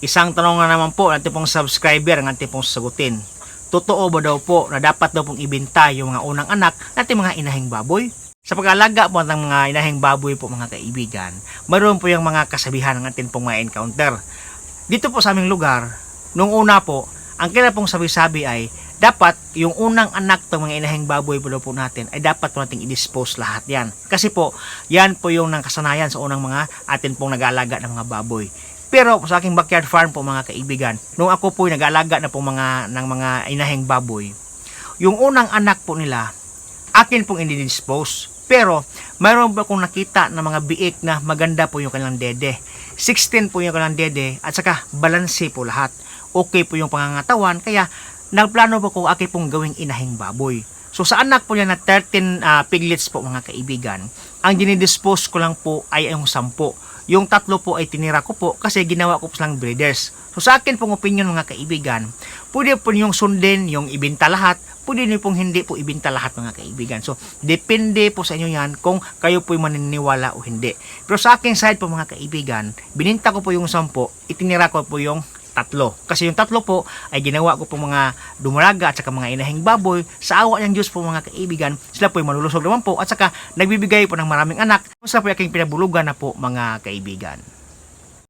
Isang tanong na naman po, natin pong subscriber ang ating pong sagutin. Totoo ba daw po na dapat daw pong ibenta yung mga unang anak natin mga inahing baboy? Sa pag-alaga po ng mga inahing baboy po mga kaibigan, mayroon po yung mga kasabihan ng atin pong mga encounter. Dito po sa aming lugar, nung una po, ang kailan pong sabi-sabi ay dapat yung unang anak ng mga inahing baboy po po natin ay dapat po nating i-dispose lahat yan. Kasi po, yan po yung nang kasanayan sa unang mga atin pong nag-aalaga ng mga baboy. Pero sa aking backyard farm po mga kaibigan, nung ako po nag-aalaga na po mga, ng mga inahing baboy, yung unang anak po nila, akin pong i-dispose. Pero, mayroon po akong nakita na mga biik na maganda po yung kanilang dede. 16 po yung kanilang dede at saka balanse po lahat. Okay po yung pangangatawan kaya nagplano po ko akin pong gawing inahing baboy. So sa anak po niya na 13 ah, piglets po mga kaibigan, ang dinidispose ko lang po ay yung 10. Yung tatlo po ay tinira ko po kasi ginawa ko po silang breeders. So sa akin pong opinion mga kaibigan, pwede po yung sundin, yung ibinta lahat, pwede nyo pong hindi po ibinta lahat mga kaibigan. So, depende po sa inyo yan kung kayo po maniniwala o hindi. Pero sa aking side po mga kaibigan, bininta ko po yung 10, itinira ko po yung tatlo. Kasi yung tatlo po ay ginawa ko po mga dumaraga at saka mga inahing baboy. Sa awa ng Diyos po mga kaibigan, sila po ay malulusog naman po at saka nagbibigay po ng maraming anak. Sa po aking pinabulugan na po mga kaibigan.